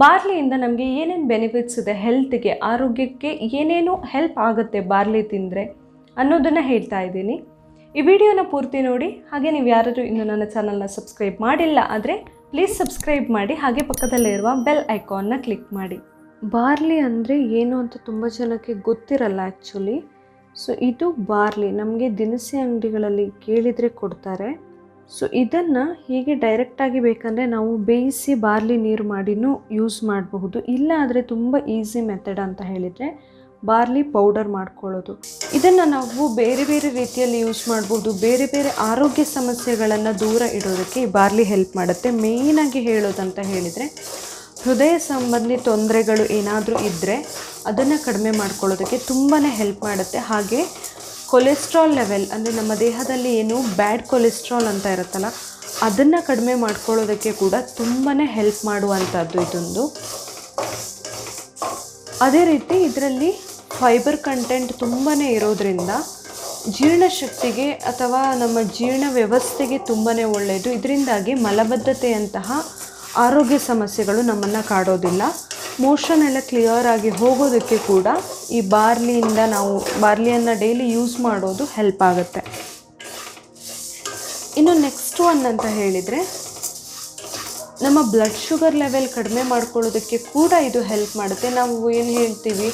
ಬಾರ್ಲಿಯಿಂದ ನಮಗೆ ಏನೇನು ಬೆನಿಫಿಟ್ಸ್ ಇದೆ ಹೆಲ್ತ್ಗೆ ಆರೋಗ್ಯಕ್ಕೆ ಏನೇನು ಹೆಲ್ಪ್ ಆಗುತ್ತೆ ಬಾರ್ಲಿ ತಿಂದರೆ ಅನ್ನೋದನ್ನು ಹೇಳ್ತಾ ಇದ್ದೀನಿ. ಈ ವಿಡಿಯೋನ ಪೂರ್ತಿ ನೋಡಿ, ಹಾಗೆ ನೀವು ಯಾರಾದರೂ ಇನ್ನೂ ನನ್ನ ಚಾನಲ್ನ ಸಬ್ಸ್ಕ್ರೈಬ್ ಮಾಡಿಲ್ಲ ಆದರೆ ಪ್ಲೀಸ್ ಸಬ್ಸ್ಕ್ರೈಬ್ ಮಾಡಿ, ಹಾಗೆ ಪಕ್ಕದಲ್ಲಿರುವ ಬೆಲ್ ಐಕಾನ್ನ ಕ್ಲಿಕ್ ಮಾಡಿ. ಬಾರ್ಲಿ ಅಂದರೆ ಏನು ಅಂತ ತುಂಬ ಜನಕ್ಕೆ ಗೊತ್ತಿರಲ್ಲ ಆ್ಯಕ್ಚುಲಿ ಸೊ ಇದು ಬಾರ್ಲಿ. ನಮಗೆ ದಿನಸಿ ಅಂಗಡಿಗಳಲ್ಲಿ ಕೇಳಿದರೆ ಕೊಡ್ತಾರೆ. ಸೊ ಇದನ್ನು ಹೀಗೆ ಡೈರೆಕ್ಟಾಗಿ ಬೇಕಂದರೆ ನಾವು ಬೇಯಿಸಿ ಬಾರ್ಲಿ ನೀರು ಮಾಡಿನೂ ಯೂಸ್ ಮಾಡಬಹುದು. ಇಲ್ಲ ಆದರೆ ತುಂಬ ಈಸಿ ಮೆಥಡ್ ಅಂತ ಹೇಳಿದರೆ ಬಾರ್ಲಿ ಪೌಡರ್ ಮಾಡ್ಕೊಳ್ಳೋದು. ಇದನ್ನು ನಾವು ಬೇರೆ ಬೇರೆ ರೀತಿಯಲ್ಲಿ ಯೂಸ್ ಮಾಡ್ಬೋದು ಬೇರೆ ಬೇರೆ ಆರೋಗ್ಯ ಸಮಸ್ಯೆಗಳನ್ನು ದೂರ ಇಡೋದಕ್ಕೆ ಈ ಬಾರ್ಲಿ ಹೆಲ್ಪ್ ಮಾಡುತ್ತೆ. ಮೇಯ್ನಾಗಿ ಹೇಳೋದಂತ ಹೇಳಿದರೆ ಹೃದಯ ಸಂಬಂಧಿ ತೊಂದರೆಗಳು ಏನಾದರೂ ಇದ್ದರೆ ಅದನ್ನು ಕಡಿಮೆ ಮಾಡ್ಕೊಳ್ಳೋದಕ್ಕೆ ತುಂಬಾ ಹೆಲ್ಪ್ ಮಾಡುತ್ತೆ. ಹಾಗೆ ಕೊಲೆಸ್ಟ್ರಾಲ್ ಲೆವೆಲ್, ಅಂದರೆ ನಮ್ಮ ದೇಹದಲ್ಲಿ ಏನು ಬ್ಯಾಡ್ ಕೊಲೆಸ್ಟ್ರಾಲ್ ಅಂತ ಇರುತ್ತಲ್ಲ, ಅದನ್ನು ಕಡಿಮೆ ಮಾಡ್ಕೊಳ್ಳೋದಕ್ಕೆ ಕೂಡ ತುಂಬಾ ಹೆಲ್ಪ್ ಮಾಡುವಂಥದ್ದು ಇದೊಂದು. ಅದೇ ರೀತಿ ಇದರಲ್ಲಿ ಫೈಬರ್ ಕಂಟೆಂಟ್ ತುಂಬಾ ಇರೋದ್ರಿಂದ ಜೀರ್ಣಶಕ್ತಿಗೆ ಅಥವಾ ನಮ್ಮ ಜೀರ್ಣ ವ್ಯವಸ್ಥೆಗೆ ತುಂಬಾ ಒಳ್ಳೆಯದು ಇದರಿಂದಾಗಿ ಮಲಬದ್ಧತೆಯಂತಹ ಆರೋಗ್ಯ ಸಮಸ್ಯೆಗಳು ನಮ್ಮನ್ನು ಕಾಡೋದಿಲ್ಲ. ಮೋಷನ್ ಎಲ್ಲ ಕ್ಲಿಯರ್ ಆಗಿ ಹೋಗೋದಕ್ಕೆ ಕೂಡ ಈ ಬಾರ್ಲಿಯಿಂದ ನಾವು, ಬಾರ್ಲಿಯನ್ನು ಡೈಲಿ ಯೂಸ್ ಮಾಡೋದು ಹೆಲ್ಪ್ ಆಗುತ್ತೆ. ಇನ್ನು ನೆಕ್ಸ್ಟ್ ಒನ್ ಅಂತ ಹೇಳಿದರೆ, ನಮ್ಮ ಬ್ಲಡ್ ಶುಗರ್ ಲೆವೆಲ್ ಕಡಿಮೆ ಮಾಡ್ಕೊಳ್ಳೋದಕ್ಕೆ ಕೂಡ ಇದು ಹೆಲ್ಪ್ ಮಾಡುತ್ತೆ. ನಾವು ಏನು ಹೇಳ್ತೀವಿ,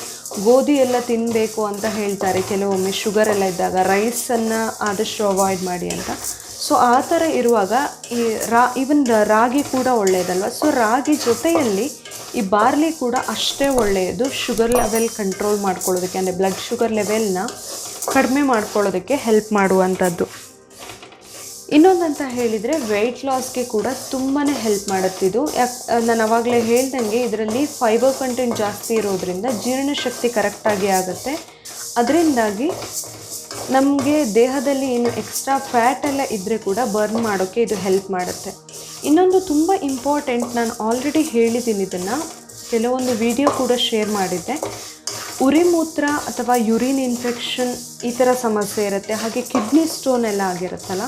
ಗೋಧಿ ಎಲ್ಲ ತಿನ್ನಬೇಕು ಅಂತ ಹೇಳ್ತಾರೆ. ಕೆಲವೊಮ್ಮೆ ಶುಗರ್ ಎಲ್ಲ ಇದ್ದಾಗ ರೈಸನ್ನು ಆದಷ್ಟು ಅವಾಯ್ಡ್ ಮಾಡಿ ಅಂತ. ಸೊ ಆ ಥರ ಇರುವಾಗ ಈ ರಾ ಈವನ್ ರಾಗಿ ಕೂಡ ಒಳ್ಳೆಯದಲ್ವ ಸೊ ರಾಗಿ ಜೊತೆಯಲ್ಲಿ ಈ ಬಾರ್ಲಿ ಕೂಡ ಅಷ್ಟೇ ಒಳ್ಳೆಯದು. ಶುಗರ್ ಲೆವೆಲ್ ಕಂಟ್ರೋಲ್ ಮಾಡ್ಕೊಳ್ಳೋದಕ್ಕೆ, ಅಂದರೆ ಬ್ಲಡ್ ಶುಗರ್ ಲೆವೆಲ್ನ ಕಡಿಮೆ ಮಾಡ್ಕೊಳ್ಳೋದಕ್ಕೆ ಹೆಲ್ಪ್ ಮಾಡುವಂಥದ್ದು. ಇನ್ನೊಂದಂತ ಹೇಳಿದರೆ ವೆಯ್ಟ್ ಲಾಸ್ಗೆ ಕೂಡ ತುಂಬಾ ಹೆಲ್ಪ್ ಮಾಡುತ್ತಿದ್ದು ಯಾಕೆ, ನಾನು ಅವಾಗಲೇ ಹೇಳ್ದಂಗೆ ಇದರಲ್ಲಿ ಫೈಬರ್ ಕಂಟೆಂಟ್ ಜಾಸ್ತಿ ಇರೋದ್ರಿಂದ ಜೀರ್ಣಶಕ್ತಿ ಕರೆಕ್ಟಾಗಿ ಆಗುತ್ತೆ. ಅದರಿಂದಾಗಿ ನಮಗೆ ದೇಹದಲ್ಲಿ ಏನು ಎಕ್ಸ್ಟ್ರಾ ಫ್ಯಾಟ್ ಎಲ್ಲ ಇದ್ದರೆ ಕೂಡ ಬರ್ನ್ ಮಾಡೋಕ್ಕೆ ಇದು ಹೆಲ್ಪ್ ಮಾಡುತ್ತೆ. ಇನ್ನೊಂದು ತುಂಬ ಇಂಪಾರ್ಟೆಂಟ್ ನಾನು ಆಲ್ರೆಡಿ ಹೇಳಿದ್ದೀನಿ ಇದನ್ನು. ಕೆಲವೊಂದು ವಿಡಿಯೋ ಕೂಡ ಶೇರ್ ಮಾಡಿದ್ದೆ. ಉರಿಮೂತ್ರ ಅಥವಾ ಯುರಿನ್ ಇನ್ಫೆಕ್ಷನ್ ಈ ಥರ ಸಮಸ್ಯೆ ಇರುತ್ತೆ. ಹಾಗೆ ಕಿಡ್ನಿ ಸ್ಟೋನ್ ಎಲ್ಲ ಆಗಿರುತ್ತಲ್ಲ,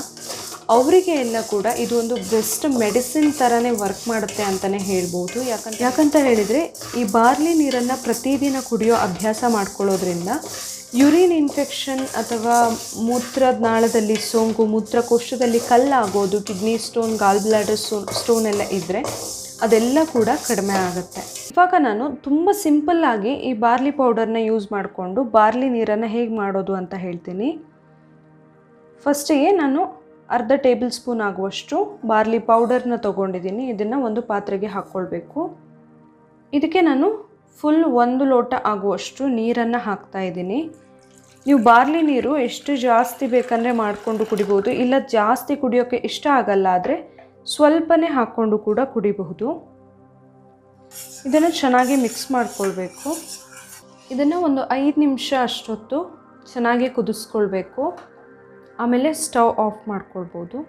ಅವರಿಗೆ ಎಲ್ಲ ಕೂಡ ಇದು ಒಂದು ಬೆಸ್ಟ್ ಮೆಡಿಸಿನ್ ಥರನೇ ವರ್ಕ್ ಮಾಡುತ್ತೆ ಅಂತಲೇ ಹೇಳ್ಬೋದು. ಯಾಕಂತ ಯಾಕಂತ ಹೇಳಿದರೆ ಈ ಬಾರ್ಲಿ ನೀರನ್ನು ಪ್ರತಿದಿನ ಕುಡಿಯೋ ಅಭ್ಯಾಸ ಮಾಡ್ಕೊಳ್ಳೋದ್ರಿಂದ ಯುರಿನ್ ಇನ್ಫೆಕ್ಷನ್ ಅಥವಾ ಮೂತ್ರನಾಳದಲ್ಲಿ ಸೋಂಕು, ಮೂತ್ರಕೋಶದಲ್ಲಿ ಕಲ್ಲಾಗೋದು, kidney stone gall bladder stone stone ಎಲ್ಲ ಇದ್ದರೆ ಅದೆಲ್ಲ ಕೂಡ ಕಡಿಮೆ ಆಗುತ್ತೆ. ಇವಾಗ ನಾನು ತುಂಬ ಸಿಂಪಲ್ಲಾಗಿ ಈ ಬಾರ್ಲಿ ಪೌಡರ್ನ ಯೂಸ್ ಮಾಡಿಕೊಂಡು ಬಾರ್ಲಿ ನೀರನ್ನು ಹೇಗೆ ಮಾಡೋದು ಅಂತ ಹೇಳ್ತೀನಿ. ಫಸ್ಟಿಗೆ ನಾನು ಅರ್ಧ ಟೇಬಲ್ ಸ್ಪೂನ್ ಆಗುವಷ್ಟು ಬಾರ್ಲಿ ಪೌಡರ್ನ ತೊಗೊಂಡಿದ್ದೀನಿ. ಇದನ್ನು ಒಂದು ಪಾತ್ರೆಗೆ ಹಾಕ್ಕೊಳ್ಬೇಕು. ಇದಕ್ಕೆ ನಾನು ಫುಲ್ ಒಂದು ಲೋಟ ಆಗುವಷ್ಟು ನೀರನ್ನು ಹಾಕ್ತಾ ಇದ್ದೀನಿ. ನೀವು ಬಾರ್ಲಿ ನೀರು ಎಷ್ಟು ಜಾಸ್ತಿ ಬೇಕಂದರೆ ಮಾಡಿಕೊಂಡು ಕುಡಿಬೋದು, ಇಲ್ಲ ಜಾಸ್ತಿ ಕುಡಿಯೋಕ್ಕೆ ಇಷ್ಟ ಆಗಲ್ಲ ಆದರೆ ಸ್ವಲ್ಪನೇ ಹಾಕ್ಕೊಂಡು ಕೂಡ ಕುಡಿಬಹುದು. ಇದನ್ನು ಚೆನ್ನಾಗಿ ಮಿಕ್ಸ್ ಮಾಡಿಕೊಳ್ಬೇಕು. ಇದನ್ನು ಒಂದು ಐದು ನಿಮಿಷ ಅಷ್ಟೊತ್ತು ಚೆನ್ನಾಗಿ ಕುದಿಸ್ಕೊಳ್ಬೇಕು. ಆಮೇಲೆ ಸ್ಟವ್ ಆಫ್ ಮಾಡ್ಕೊಳ್ಬೋದು.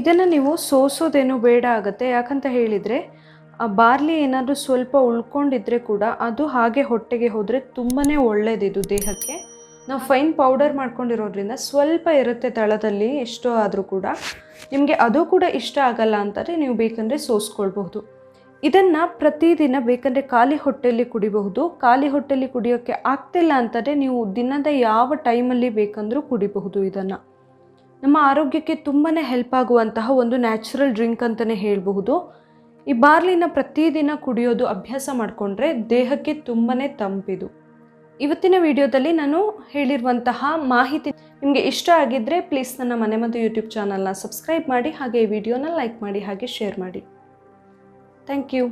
ಇದನ್ನು ನೀವು ಸೋಸೋದೇನು ಬೇಡ ಆಗುತ್ತೆ, ಯಾಕಂತ ಹೇಳಿದರೆ ಬಾರ್ಲಿ ಏನಾದರೂ ಸ್ವಲ್ಪ ಉಳ್ಕೊಂಡಿದ್ರೆ ಕೂಡ ಅದು ಹಾಗೆ ಹೊಟ್ಟೆಗೆ ಹೋದರೆ ತುಂಬಾ ಒಳ್ಳೆಯದಿದು ದೇಹಕ್ಕೆ. ನಾವು ಫೈನ್ ಪೌಡರ್ ಮಾಡ್ಕೊಂಡಿರೋದ್ರಿಂದ ಸ್ವಲ್ಪ ಇರುತ್ತೆ ತಳದಲ್ಲಿ ಎಷ್ಟೋ ಆದರೂ ಕೂಡ. ನಿಮಗೆ ಅದು ಕೂಡ ಇಷ್ಟ ಆಗಲ್ಲ ಅಂತಾರೆ ನೀವು ಬೇಕಂದರೆ ಸೋಸ್ಕೊಳ್ಬಹುದು. ಇದನ್ನು ಪ್ರತಿದಿನ ಬೇಕಂದರೆ ಖಾಲಿ ಹೊಟ್ಟೆಯಲ್ಲಿ ಕುಡಿಬಹುದು. ಖಾಲಿ ಹೊಟ್ಟೆಯಲ್ಲಿ ಕುಡಿಯೋಕ್ಕೆ ಆಗ್ತಿಲ್ಲ ಅಂತಂದರೆ ನೀವು ದಿನದ ಯಾವ ಟೈಮಲ್ಲಿ ಬೇಕಂದರೂ ಕುಡಿಬಹುದು ಇದನ್ನು. ನಮ್ಮ ಆರೋಗ್ಯಕ್ಕೆ ತುಂಬಾ ಹೆಲ್ಪ್ ಆಗುವಂತಹ ಒಂದು ನ್ಯಾಚುರಲ್ ಡ್ರಿಂಕ್ ಅಂತಲೇ ಹೇಳಬಹುದು. ಈ ಬಾರ್ಲಿನ ಪ್ರತಿದಿನ ಕುಡಿಯೋದು ಅಭ್ಯಾಸ ಮಾಡಿಕೊಂಡ್ರೆ ದೇಹಕ್ಕೆ ತುಂಬಾ ತಂಪಿದು. ಇವತ್ತಿನ ವಿಡಿಯೋದಲ್ಲಿ ನಾನು ಹೇಳಿರುವಂತಹ ಮಾಹಿತಿ ನಿಮಗೆ ಇಷ್ಟ ಆಗಿದ್ದರೆ ಪ್ಲೀಸ್ ನನ್ನ ಮನೆ ಮತ್ತು ಯೂಟ್ಯೂಬ್ ಚಾನಲ್ನ ಸಬ್ಸ್ಕ್ರೈಬ್ ಮಾಡಿ ಹಾಗೆ ಈ ವಿಡಿಯೋನ ಲೈಕ್ ಮಾಡಿ ಹಾಗೆ ಶೇರ್ ಮಾಡಿ. Thank you